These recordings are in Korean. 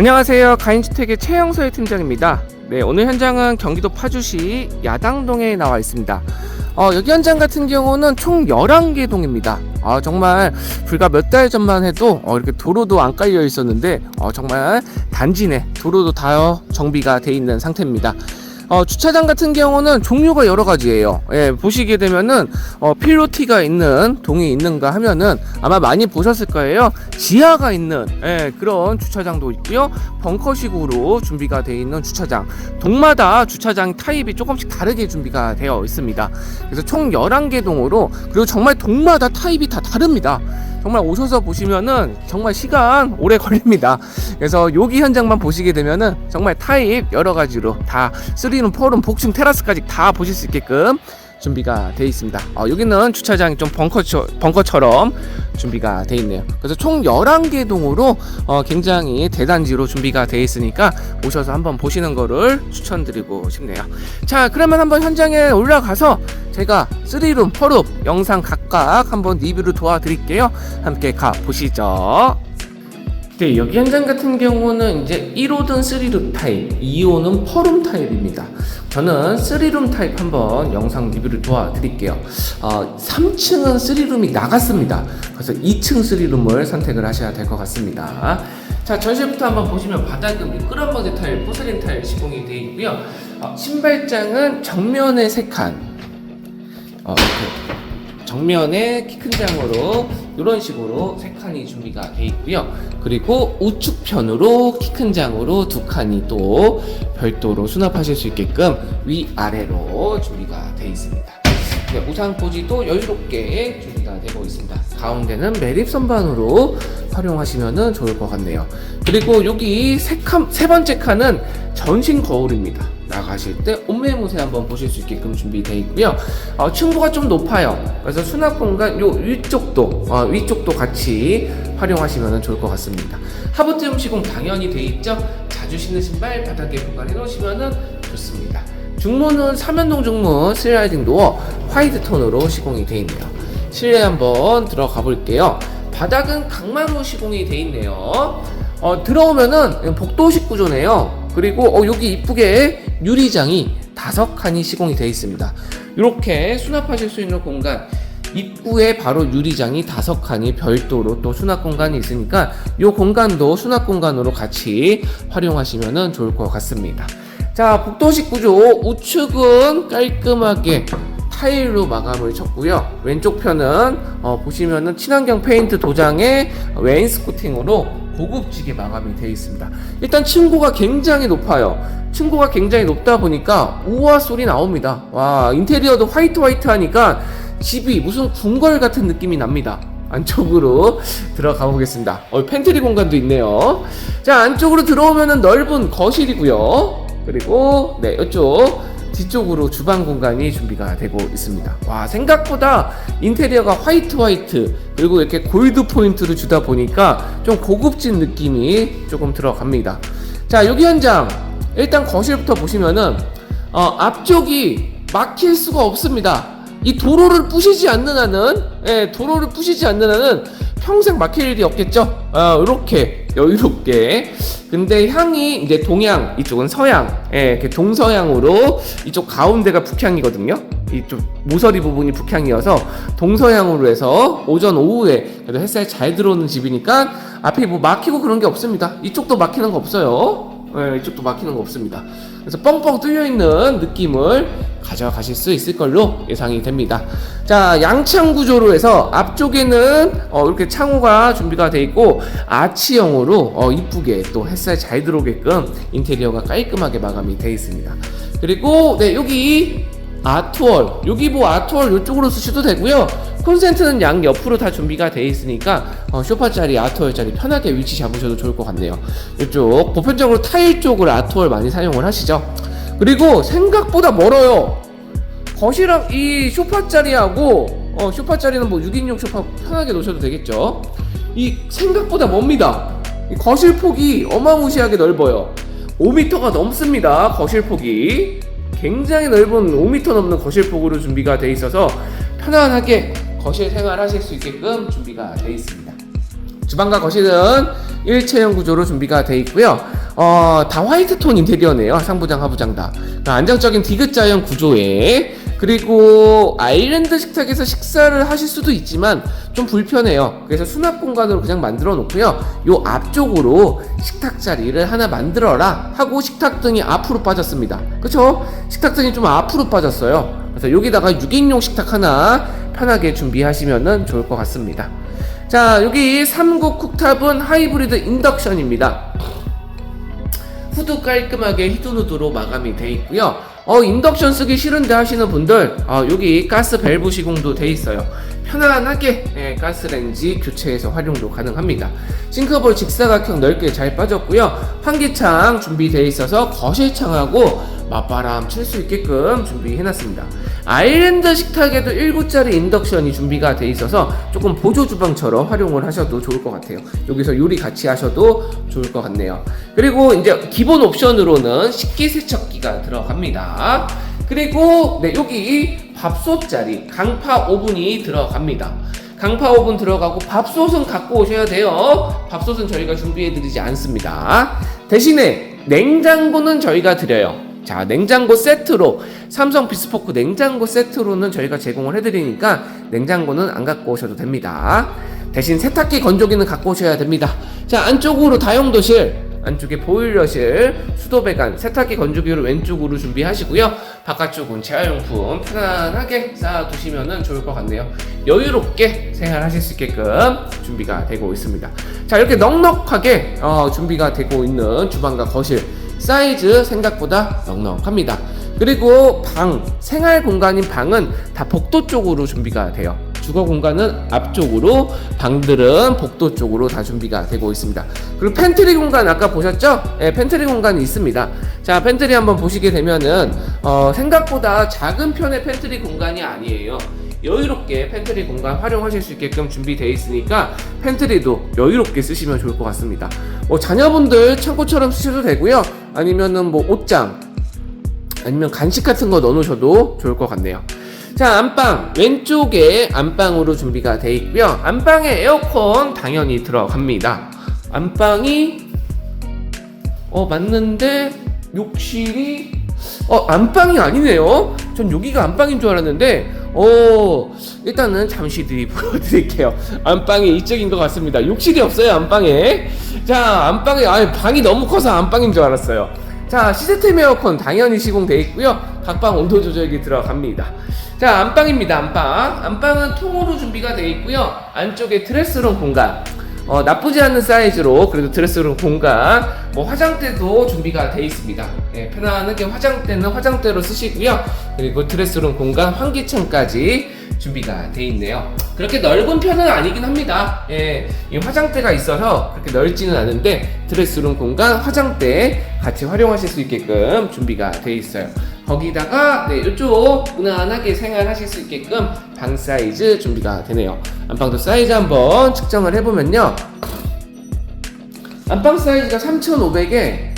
안녕하세요. 가인주택의 최영서의 팀장입니다. 네, 오늘 현장은 경기도 파주시 야당동에 나와 있습니다. 어, 여기 현장 같은 경우는 총 11개 동입니다. 아, 정말 불과 몇 달 전만 해도 어, 이렇게 도로도 안 깔려 있었는데 어, 정말 단지 내 도로도 다 정비가 돼 있는 상태입니다. 어, 주차장 같은 경우는 종류가 여러 가지예요. 예, 보시게 되면은 어, 필로티가 있는 동이 있는가 하면은 아마 많이 보셨을 거예요. 지하가 있는 예, 그런 주차장도 있고요. 벙커식으로 준비가 되어 있는 주차장. 동마다 주차장 타입이 조금씩 다르게 준비가 되어 있습니다. 그래서 총 11개 동으로 그리고 정말 동마다 타입이 다 다릅니다. 정말 오셔서 보시면은 정말 시간 오래 걸립니다. 그래서 여기 현장만 보시게 되면은 정말 타입 여러 가지로 다 3룸, 4룸, 복층, 테라스까지 다 보실 수 있게끔 준비가 되어 있습니다. 어, 여기는 주차장이 좀 벙커처, 벙커처럼 준비가 되어 있네요. 그래서 총 11개 동으로 어, 굉장히 대단지로 준비가 되어 있으니까 오셔서 한번 보시는 거를 추천드리고 싶네요. 자, 그러면 한번 현장에 올라가서 제가 3룸, 4룸 영상 각각 한번 리뷰를 도와드릴게요. 함께 가 보시죠. 네, 여기 현장 같은 경우는 이제 1호든 3룸 타입, 2호는 4룸 타입입니다. 저는 3룸 타입 한번 영상 리뷰를 도와드릴게요. 어, 3층은 3룸이 나갔습니다. 그래서 2층 3룸을 선택을 하셔야 될 것 같습니다. 자, 전실부터 한번 보시면 바닥은 미끄럼버드 타일, 포슬린 타일 시공이 되어 있고요. 어, 신발장은 정면에 3칸, 어, 이렇게 정면에 키 큰 장으로 이런 식으로 세 칸이 준비가 되어 있고요. 그리고 우측편으로 키 큰 장으로 두 칸이 또 별도로 수납하실 수 있게끔 위아래로 준비가 되어 있습니다. 네, 포지도 여유롭게 준비가 되고 있습니다. 가운데는 매립 선반으로 활용하시면 좋을 것 같네요. 그리고 여기 세, 칸, 세 번째 칸은 전신 거울입니다. 나가실 때 옷매무새 한번 보실 수 있게끔 준비되어 있고요. 어, 층고가 좀 높아요. 그래서 수납 공간 요 위쪽도 어, 위쪽도 같이 활용하시면 좋을 것 같습니다. 하부트움 시공 당연히 돼 있죠. 자주 신는 신발 바닥에 보관해 놓으시면 좋습니다. 중문은 삼연동 중문 슬라이딩 도어 화이트 톤으로 시공이 되어 있네요. 실내 한번 들어가 볼게요. 바닥은 강마루 시공이 되어 있네요. 어, 들어오면은 복도식 구조네요. 그리고 어, 여기 이쁘게 유리장이 다섯 칸이 시공이 되어 있습니다. 이렇게 수납하실 수 있는 공간 입구에 바로 유리장이 다섯 칸이 별도로 또 수납 공간이 있으니까 이 공간도 수납 공간으로 같이 활용하시면 좋을 것 같습니다. 자, 복도식 구조 우측은 깔끔하게 타일로 마감을 쳤고요. 왼쪽 편은 어, 보시면은 친환경 페인트 도장에 웨인스코팅으로 고급지게 마감이 되어 있습니다. 일단 층고가 굉장히 높아요. 층고가 굉장히 높다 보니까 우와 소리 나옵니다. 와 인테리어도 화이트 화이트 하니까 집이 무슨 궁궐 같은 느낌이 납니다. 안쪽으로 들어가 보겠습니다. 어, 팬트리 공간도 있네요. 자 안쪽으로 들어오면은 넓은 거실이고요. 그리고 네 이쪽 뒤쪽으로 주방 공간이 준비가 되고 있습니다. 와 생각보다 인테리어가 화이트 화이트 그리고 이렇게 골드 포인트를 주다 보니까 좀 고급진 느낌이 조금 들어갑니다. 자 여기 현장 일단 거실부터 보시면은 어, 앞쪽이 막힐 수가 없습니다. 이 도로를 부시지 않는 한은 예, 도로를 부시지 않는 한은 평생 막힐 일이 없겠죠. 어, 이렇게 여유롭게. 근데 향이 이제 동향, 이쪽은 서양, 예, 이렇게 동서향으로 이쪽 가운데가 북향이거든요. 이쪽 모서리 부분이 북향이어서 동서향으로 해서 오전 오후에 그래도 햇살 잘 들어오는 집이니까 앞에 뭐 막히고 그런 게 없습니다. 이쪽도 막히는 거 없어요. 예, 이쪽도 막히는 거 없습니다. 그래서 뻥뻥 뚫려 있는 느낌을 가져가실 수 있을 걸로 예상이 됩니다. 자, 양창 구조로 해서 앞쪽에는 어, 이렇게 창호가 준비가 되어 있고 아치형으로 어, 이쁘게 또 햇살 잘 들어오게끔 인테리어가 깔끔하게 마감이 되어 있습니다. 그리고 네, 여기 아트월 여기 뭐 아트월 이쪽으로 쓰셔도 되고요. 콘센트는 양 옆으로 다 준비가 되어 있으니까 어, 쇼파 자리 아트월 자리 편하게 위치 잡으셔도 좋을 것 같네요. 이쪽 보편적으로 타일 쪽을 아트월 많이 사용을 하시죠. 그리고 생각보다 멀어요. 거실랑 이 쇼파 자리하고 어, 쇼파 자리는 뭐 6인용 쇼파 편하게 놓으셔도 되겠죠. 이 생각보다 멉니다. 이 거실 폭이 어마무시하게 넓어요. 5m가 넘습니다 거실 폭이 굉장히 넓은 5m 넘는 거실 폭으로 준비가 되어 있어서 편안하게 거실 생활하실 수 있게끔 준비가 되어 있습니다. 주방과 거실은 일체형 구조로 준비가 돼 있고요. 어, 다 화이트 톤 인테리어네요. 상부장, 하부장 다. 그러니까 안정적인 디귿자형 구조에 그리고 아일랜드 식탁에서 식사를 하실 수도 있지만 좀 불편해요. 그래서 수납 공간으로 그냥 만들어 놓고요. 요 앞쪽으로 식탁 자리를 하나 만들어라 하고 식탁 등이 앞으로 빠졌습니다. 그쵸? 식탁 등이 좀 앞으로 빠졌어요. 그래서 여기다가 6인용 식탁 하나 편하게 준비하시면 좋을 것 같습니다. 자, 여기 3국 쿡탑은 하이브리드 인덕션입니다. 후드 깔끔하게 히드누드로 마감이 돼 있고요. 어 인덕션 쓰기 싫은데 하시는 분들 어, 여기 가스 밸브 시공도 돼 있어요. 편안하게 예, 가스레인지 교체해서 활용도 가능합니다. 싱크볼 직사각형 넓게 잘 빠졌고요. 환기창 준비되어 있어서 거실창하고 맞바람 칠 수 있게끔 준비해놨습니다. 아일랜드 식탁에도 1구짜리 인덕션이 준비가 돼 있어서 조금 보조 주방처럼 활용을 하셔도 좋을 것 같아요. 여기서 요리 같이 하셔도 좋을 것 같네요. 그리고 이제 기본 옵션으로는 식기 세척기가 들어갑니다. 그리고 네 여기 밥솥 자리 강파 오븐이 들어갑니다. 강파 오븐 들어가고 밥솥은 갖고 오셔야 돼요. 밥솥은 저희가 준비해 드리지 않습니다. 대신에 냉장고는 저희가 드려요. 자, 냉장고 세트로 삼성 비스포크 냉장고 세트로는 저희가 제공을 해드리니까 냉장고는 안 갖고 오셔도 됩니다. 대신 세탁기 건조기는 갖고 오셔야 됩니다. 자, 안쪽으로 다용도실, 안쪽에 보일러실, 수도 배관, 세탁기 건조기를 왼쪽으로 준비하시고요. 바깥쪽은 재활용품 편안하게 쌓아두시면 좋을 것 같네요. 여유롭게 생활하실 수 있게끔 준비가 되고 있습니다. 자, 이렇게 넉넉하게 어, 준비가 되고 있는 주방과 거실. 사이즈 생각보다 넉넉합니다. 그리고 방, 생활 공간인 방은 다 복도 쪽으로 준비가 돼요. 주거 공간은 앞쪽으로, 방들은 복도 쪽으로 다 준비가 되고 있습니다. 그리고 팬트리 공간 아까 보셨죠? 네, 팬트리 공간이 있습니다. 자, 팬트리 한번 보시게 되면은 어, 생각보다 작은 편의 팬트리 공간이 아니에요. 여유롭게 팬트리 공간 활용하실 수 있게끔 준비되어 있으니까 팬트리도 여유롭게 쓰시면 좋을 것 같습니다. 뭐 자녀분들 창고처럼 쓰셔도 되고요. 아니면은 뭐 옷장 아니면 간식 같은 거 넣어놓으셔도 좋을 것 같네요. 자 안방 왼쪽에 안방으로 준비가 되어 있고요. 안방에 에어컨 당연히 들어갑니다. 안방이 어 맞는데 욕실이 어 안방이 아니네요. 전 여기가 안방인 줄 알았는데 어 일단은 잠시 뒤 보여드릴게요. 안방이 이쪽인 것 같습니다. 욕실이 없어요 안방에. 자 안방에 아 방이 너무 커서 안방인 줄 알았어요. 자 시스템 에어컨 당연히 시공되어 있고요. 각 방 온도 조절기 들어갑니다. 자 안방입니다 안방. 안방은 통으로 준비가 되어 있고요. 안쪽에 드레스룸 공간. 어, 나쁘지 않은 사이즈로 그래도 드레스룸 공간 뭐 화장대도 준비가 되어 있습니다. 예, 편안하게 화장대는 화장대로 쓰시고요. 그리고 드레스룸 공간 환기창까지 준비가 되어 있네요. 그렇게 넓은 편은 아니긴 합니다. 예, 이 화장대가 있어서 그렇게 넓지는 않은데 드레스룸 공간 화장대 같이 활용하실 수 있게끔 준비가 되어 있어요 거기다가 네, 이쪽 무난하게 생활하실 수 있게끔 방 사이즈 준비가 되네요. 안방도 사이즈 한번 측정을 해보면요. 안방 사이즈가 3,500에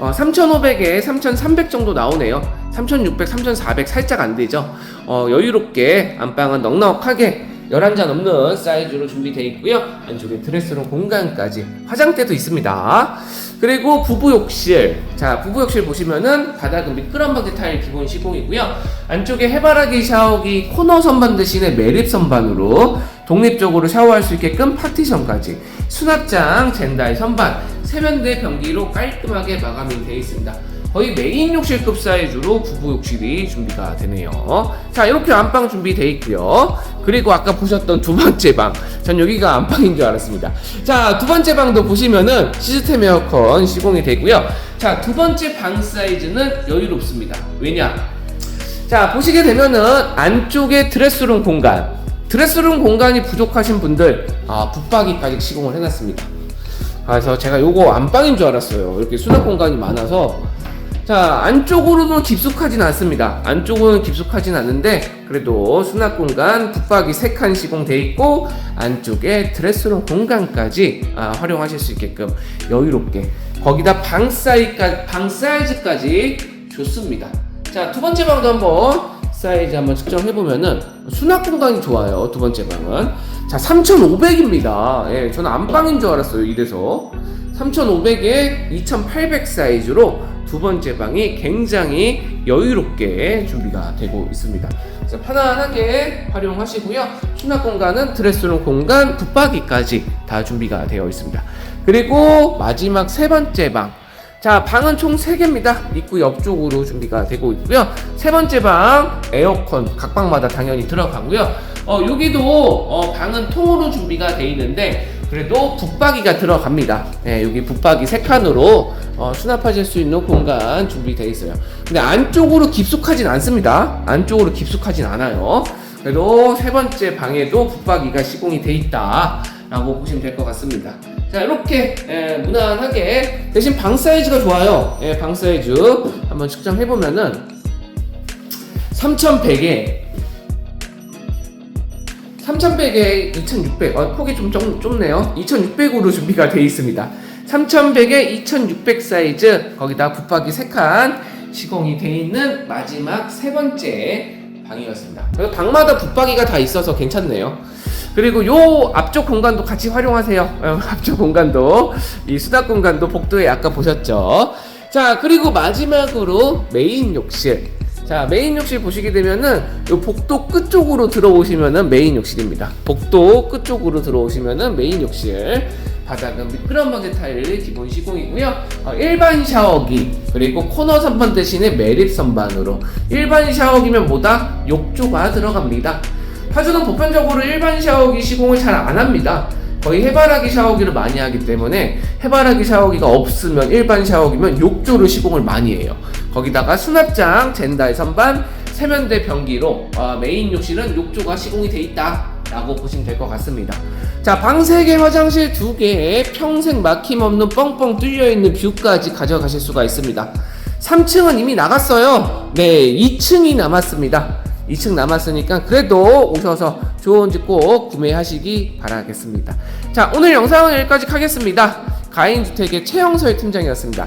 어, 3,500에 3,300 정도 나오네요. 3,600, 3,400 살짝 안 되죠. 어, 여유롭게 안방은 넉넉하게 11잔 넘는 사이즈로 준비되어 있고요. 안쪽에 드레스룸 공간까지 화장대도 있습니다. 그리고 부부 욕실. 자, 부부 욕실 보시면은 바닥은 미끄럼 방지 타일 기본 시공이고요. 안쪽에 해바라기 샤워기 코너 선반 대신에 매립 선반으로 독립적으로 샤워할 수 있게끔 파티션까지 수납장 젠다이 선반 세면대 변기로 깔끔하게 마감이 되어 있습니다. 거의 메인 욕실급 사이즈로 부부 욕실이 준비가 되네요. 자, 이렇게 안방 준비되어 있고요. 그리고 아까 보셨던 두 번째 방. 전 여기가 안방인 줄 알았습니다. 자, 두 번째 방도 보시면은 시스템 에어컨 시공이 되고요. 자, 두 번째 방 사이즈는 여유롭습니다. 왜냐? 자, 보시게 되면은 안쪽에 드레스룸 공간. 드레스룸 공간이 부족하신 분들, 아, 붙박이까지 시공을 해놨습니다. 그래서 제가 요거 안방인 줄 알았어요. 이렇게 수납 공간이 많아서 자 안쪽으로는 깊숙하진 않습니다 안쪽은 깊숙하진 않은데 그래도 수납 공간 붙박이 3칸 시공돼 있고 안쪽에 드레스룸 공간까지 아, 활용하실 수 있게끔 여유롭게 거기다 방 사이까지 방 사이즈까지 좋습니다 자 두 번째 방도 한번 사이즈 한번 측정해 보면은 수납 공간이 좋아요. 두 번째 방은 자 3,500입니다. 예, 저는 안방인 줄 알았어요. 이래서 3,500에 2,800 사이즈로 두 번째 방이 굉장히 여유롭게 준비가 되고 있습니다. 그래서 편안하게 활용하시고요. 수납 공간은 드레스룸 공간, 붙박이까지 다 준비가 되어 있습니다. 그리고 마지막 세 번째 방. 자, 방은 총 3개입니다. 입구 옆쪽으로 준비가 되고 있고요. 세 번째 방, 에어컨, 각 방마다 당연히 들어가고요. 어, 여기도, 어, 방은 통으로 준비가 돼 있는데, 그래도 붙박이가 들어갑니다. 네, 여기 붙박이 3칸으로 어, 수납하실 수 있는 공간 준비되어 있어요. 근데 안쪽으로 깊숙하진 않습니다. 안쪽으로 깊숙하진 않아요. 그래도 세 번째 방에도 붙박이가 시공이 돼 있다. 라고 보시면 될 것 같습니다. 자, 이렇게 예, 무난하게 대신 방 사이즈가 좋아요. 예, 방 사이즈 한번 측정해 보면은 3,100에 3,100에 2,600. 어, 폭이 좀 좁, 좁네요. 2,600으로 준비가 되어 있습니다. 3,100에 2,600 사이즈 거기다 붙박이 3칸 시공이 되어 있는 마지막 세 번째 방이었습니다. 그래서 방마다 붙박이가 다 있어서 괜찮네요. 그리고 요 앞쪽 공간도 같이 활용하세요. 어, 앞쪽 공간도 이 수납 공간도 복도에 아까 보셨죠. 자 그리고 마지막으로 메인 욕실. 자 메인 욕실 보시게 되면은 요 복도 끝 쪽으로 들어오시면은 메인 욕실입니다. 복도 끝 쪽으로 들어오시면은 메인 욕실. 바닥은 미끄럼방제 타일 기본 시공이고요. 어, 일반 샤워기 그리고 코너 선반 대신에 매립 선반으로 일반 샤워기면 뭐다 욕조가 들어갑니다. 파주는 보편적으로 일반 샤워기 시공을 잘 안 합니다. 거의 해바라기 샤워기를 많이 하기 때문에 해바라기 샤워기가 없으면 일반 샤워기면 욕조를 시공을 많이 해요. 거기다가 수납장, 젠다의 선반, 세면대 변기로 어, 메인 욕실은 욕조가 시공이 돼 있다. 라고 보시면 될 것 같습니다. 자, 방 3개, 화장실 2개에 평생 막힘없는 뻥뻥 뚫려있는 뷰까지 가져가실 수가 있습니다. 3층은 이미 나갔어요. 네, 2층이 남았습니다. 2층 남았으니까 그래도 오셔서 좋은 집 꼭 구매하시기 바라겠습니다. 자, 오늘 영상은 여기까지 하겠습니다. 가인주택의 최영서의 팀장이었습니다.